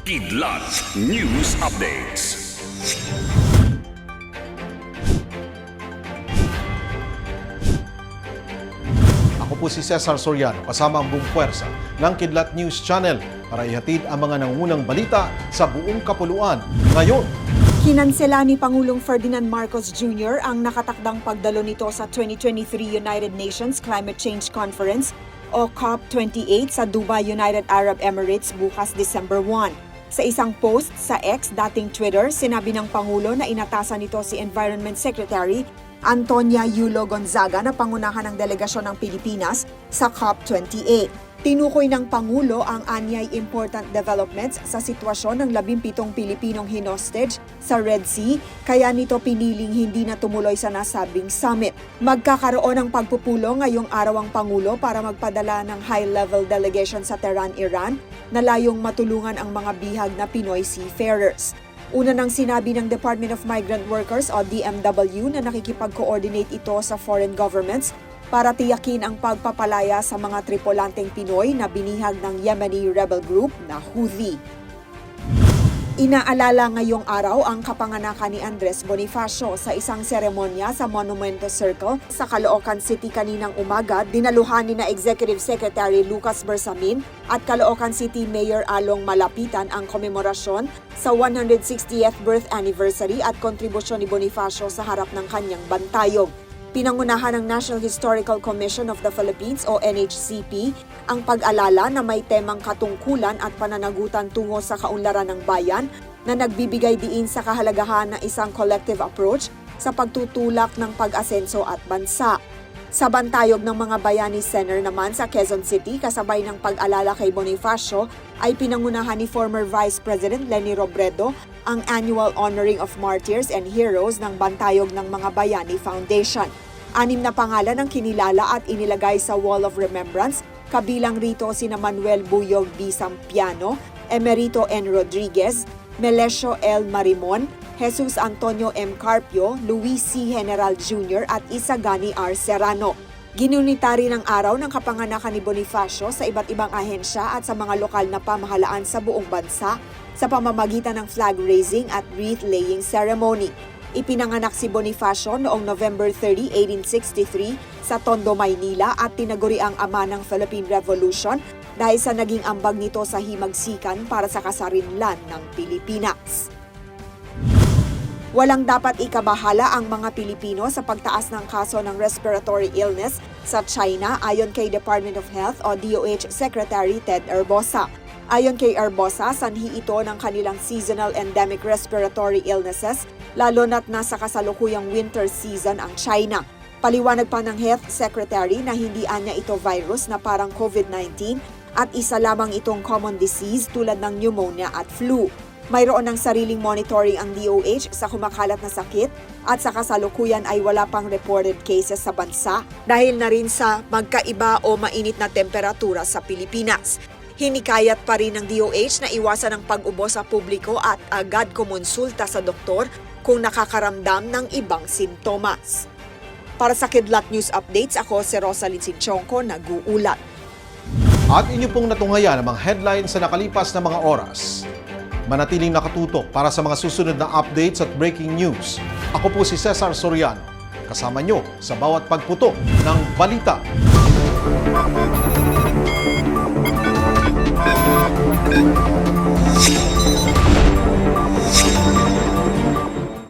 Kidlat News Updates. Ako po si Cesar Soriano kasama ang buong puwersa ng Kidlat News Channel para ihatid ang mga nangunang balita sa buong kapuluan. Ngayon, Kinansela ni Pangulong Ferdinand Marcos Jr. ang nakatakdang pagdalo nito sa 2023 United Nations Climate Change Conference o COP28 sa Dubai, United Arab Emirates bukas December 1. Sa isang post sa X, dating Twitter, sinabi ng Pangulo na inatasan nito si Environment Secretary Antonia Yulo Gonzaga na pangunahan ng delegasyon ng Pilipinas sa COP28. Tinukoy ng Pangulo ang anyay important developments sa sitwasyon ng 17 Pilipinong hinostage sa Red Sea, kaya nito piniling hindi na tumuloy sa nasabing summit. Magkakaroon ng pagpupulo ngayong araw ang Pangulo para magpadala ng high-level delegation sa Tehran, Iran, na layong matulungan ang mga bihag na Pinoy seafarers. Una nang sinabi ng Department of Migrant Workers o DMW na nakikipag-coordinate ito sa foreign governments para tiyakin ang pagpapalaya sa mga tripulanteng Pinoy na binihag ng Yemeni rebel group na Houthi. Inaalala ngayong araw ang kapanganakan ni Andres Bonifacio sa isang seremonya sa Monumento Circle sa Caloocan City kaninang umaga. Dinaluhan ni na Executive Secretary Lucas Bersamin at Caloocan City Mayor Along Malapitan ang komemorasyon sa 160th birth anniversary at kontribusyon ni Bonifacio sa harap ng kanyang bantayog. Pinangunahan ng National Historical Commission of the Philippines o NHCP ang pag-alala na may temang katungkulan at pananagutan tungo sa kaunlaran ng bayan na nagbibigay diin sa kahalagahan ng isang collective approach sa pagtutulak ng pag-asenso at bansa. Sa bantayog ng mga bayani center naman sa Quezon City kasabay ng pag-alala kay Bonifacio ay pinangunahan ni former Vice President Leni Robredo ang annual honoring of martyrs and heroes ng bantayog ng mga bayani foundation. Anim na pangalan ang kinilala at inilagay sa Wall of Remembrance, kabilang rito sina Manuel Buyog B. Sampiano, Emerito N. Rodriguez, Melesio L. Marimon, Jesus Antonio M. Carpio, Luis C. General Jr. at Isagani R. Serrano. Ginunita rin ang araw ng kapanganakan ni Bonifacio sa iba't ibang ahensya at sa mga lokal na pamahalaan sa buong bansa sa pamamagitan ng flag raising at wreath laying ceremony. Ipinanganak si Bonifacio noong November 30, 1863 sa Tondo, Maynila at tinaguri ang ama ng Philippine Revolution dahil sa naging ambag nito sa himagsikan para sa kasarinlan ng Pilipinas. Walang dapat ikabahala ang mga Pilipino sa pagtaas ng kaso ng respiratory illness sa China ayon kay Department of Health o DOH Secretary Ted Erbosa. Ayon kay Erbosa, sanhi ito ng kanilang seasonal endemic respiratory illnesses lalo na't nasa kasalukuyang winter season ang China. Paliwanag pa ng Health Secretary na hindi anya ito virus na parang COVID-19 at isa lamang itong common disease tulad ng pneumonia at flu. Mayroon ng sariling monitoring ang DOH sa kumakalat na sakit at sa kasalukuyan ay wala pang reported cases sa bansa dahil na rin sa magkaiba o mainit na temperatura sa Pilipinas. Hinikayat pa rin ng DOH na iwasan ang pag-ubo sa publiko at agad kumonsulta sa doktor kung nakakaramdam ng ibang sintomas. Para sa Kidlat News Updates, ako si Rosalyn Sinchonko, nag-uulat. at inyo pong natunghayan ang mga headlines sa nakalipas na mga oras. Manatiling nakatutok para sa mga susunod na updates at breaking news. Ako po si Cesar Soriano, kasama nyo sa bawat pagputok ng balita.